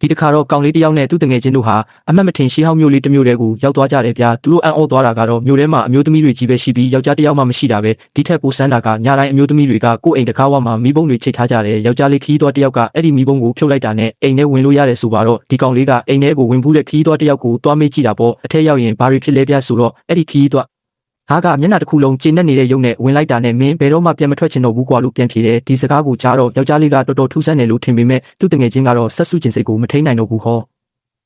ဒီတစ်ခါတော့ကောင်လေးတစ်ယောက်နဲ့သူ့တငယ်ချင်းတို့ဟာအမတ်မထင်ရှေးဟောင်းမျိုးလေးတစ်မျိုးတည်းကိုရောက်သွားကြတယ်ဗျာသူတို့အံ့ဩသွားတာကတော့မျိုးထဲမှာအမျိုးသမီးတွေကြီးပဲရှိပြီးယောက်ျားတစ်ယောက်မှမရှိတာပဲဒီထက်ပိုဆန်းတာကညာတိုင်းအမျိုးသမီးတွေကကိုယ့်အိမ်တစ်ခါဝမှာမိဘုံတွေချိတ်ထားကြတယ်ယောက်ျားလေးခီးသွားတစ်ယောက်ကအဲ့ဒီမိဘုံကိုဖြုတ်လိုက်တာနဲ့အိမ်ထဲဝင်လို့ရတယ်ဆိုပါတော့ဒီကောင်လေးကအိမ်ထဲကိုဝင်ဘူးတဲ့ခီးသွားတစ်ယောက်ကိုသွားမေးကြည့်တာပေါ့အထက်ရောက်ရင်ဘာတွေဖြစ်လဲဗျာဆိုတော့အဲ့ဒီခီးသွား ဟာကမျက်နှာတစ်ခုလုံးကျဉ်နဲ့နေတဲ့ရုပ်နဲ့ဝင်လိုက်တာနဲ့မင်းဘယ်တော့မှပြန်မထွက်ချင်တော့ဘူးကွာလို့ပြန်ဖြေတယ်ဒီစကားကိုကြားတော့ယောက်ျားလေးကတော်တော်ထူးဆန်းတယ်လို့ထင်ပေမဲ့သူ့တငယ်ချင်းကတော့ဆက်စုကျင်စိတ်ကိုမထိန်နိုင်တော့ဘူးဟော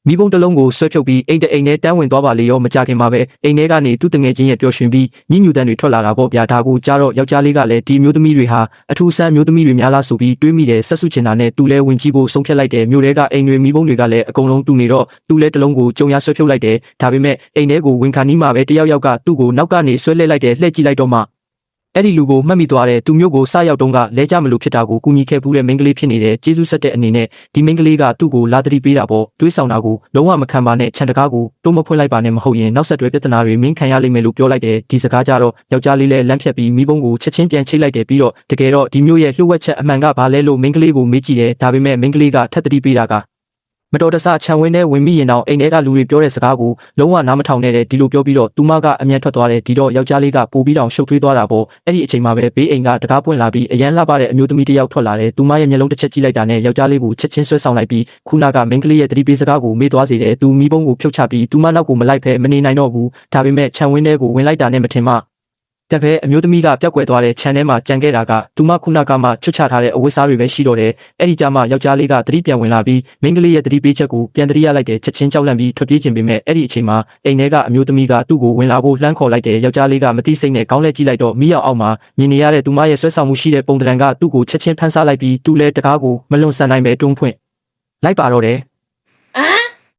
မိဘုံတစ်လုံးကိုဆွဲဖြုတ်ပြီးအိမ်တအိမ်နဲ့တန်းဝင်သွားပါလေရောမကြခင်မှာပဲအိမ်ထဲကနေသူ့တငယ်ချင်းရဲ့ပျော်ရွှင်ပြီးညညူတန်းတွေထွက်လာတာပေါ့ဗျာဒါကိုကြားတော့ယောက်ျားလေးကလည်းဒီမျိုးသမီးတွေဟာအထူးဆန်းမျိုးသမီးတွေများလားဆိုပြီးတွေးမိတယ်ဆက်စုချင်တာနဲ့သူလဲဝင်ကြည့်ဖို့ဆုံးဖြတ်လိုက်တယ်မျိုးတွေကအိမ်တွေမိဘုံတွေကလည်းအကုန်လုံးတူနေတော့သူလဲတစ်လုံးကိုကြုံရဆွဲဖြုတ်လိုက်တယ်ဒါပေမဲ့အိမ်ထဲကိုဝင်ခါနီးမှာပဲတယောက်ယောက်ကသူ့ကိုနောက်ကနေဆွဲလှည့်လိုက်တယ်လှည့်ကြည့်လိုက်တော့မှ အဲ့ဒီလူကိုမှတ်မိသွားတဲ့သူမျိုးကိုစရောက်တုန်းကလဲကြမလို့ဖြစ်တာကိုကူညီခဲ့ဘူးတဲ့မိန်းကလေးဖြစ်နေတဲ့ကျေးဇူးဆက်တဲ့အနေနဲ့ဒီမိန်းကလေးကသူ့ကိုလာသတိပေးတာပေါ့တွေးဆောင်တာကိုလုံးဝမခံပါနဲ့ခြံတကားကိုတိုးမဖွင့်လိုက်ပါနဲ့မဟုတ်ရင်နောက်ဆက်တွဲပြဿနာတွေမင်းခံရလိမ့်မယ်လို့ပြောလိုက်တယ်ဒီစကားကြတော့ယောက်ျားလေးလည်းလမ်းဖြတ်ပြီးမိဘုံကိုချက်ချင်းပြန်ချိတ်လိုက်တယ်ပြီးတော့တကယ်တော့ဒီမျိုးရဲ့လှုပ်ဝက်ချက်အမှန်ကဘာလဲလို့မိန်းကလေးကိုမေးကြည့်တယ်ဒါပေမဲ့မိန်းကလေးကထပ်သတိပေးတာက မတော်တဆခြံဝင်းထဲဝင်မိရင်တော့အိမ်ထဲကလူတွေပြောတဲ့စကားကိုလုံးဝနားမထောင်နဲ့တဲ့ဒီလိုပြောပြီးတော့သူမကအမြန်ထွက်သွားတယ်ဒီတော့ယောက်ျားလေးကပို့ပြီးတော့ရှုပ်ထွေးသွားတာပေါ့အဲ့ဒီအချိန်မှာပဲဘေးအိမ်ကတကားပွင့်လာပြီးအရန်လှပတဲ့အမျိုးသမီးတစ်ယောက်ထွက်လာတယ်သူမရဲ့မျက်လုံးတစ်ချက်ကြည့်လိုက်တာနဲ့ယောက်ျားလေးကိုချက်ချင်းဆွဲဆောင်လိုက်ပြီးခုနကမိန်းကလေးရဲ့တတိပေးစကားကိုမေ့သွားစေတယ်သူမိဘုံကိုဖြုတ်ချပြီးသူမနောက်ကိုမလိုက်ဖဲမနေနိုင်တော့ဘူးဒါပေမဲ့ခြံဝင်းထဲကိုဝင်လိုက်တာနဲ့မထင်မှ တက်ပဲအမျိုးသမီးကပျောက်ကွယ်သွားတဲ့ခြံထဲမှာကြံခဲ့တာကသူမခုနကမှချွတ်ချထားတဲ့အဝတ်စားတွေပဲရှိတော့တယ်အဲ့ဒီကြမှာယောက်ျားလေးကသတိပြန်ဝင်လာပြီးမိန်းကလေးရဲ့သတိပေးချက်ကိုပြန်သတိရလိုက်တဲ့ချက်ချင်းကြောက်လန့်ပြီးထွက်ပြေးခြင်းပေမဲ့အဲ့ဒီအချိန်မှာအိမ်ထဲကအမျိုးသမီးကသူ့ကိုဝင်လာဖို့လှမ်းခေါ်လိုက်တဲ့ယောက်ျားလေးကမသိစိတ်နဲ့ခေါင်းလဲကြည့်လိုက်တော့မိရောက်အောင်မှာမြင်နေရတဲ့သူမရဲ့ဆွဲဆောင်မှုရှိတဲ့ပုံတံကသူ့ကိုချက်ချင်းဖမ်းဆားလိုက်ပြီးသူ့လဲတကားကိုမလွန်ဆန်နိုင်ပဲတွန်းဖွင့်လိုက်ပါတော့တယ်ဟမ်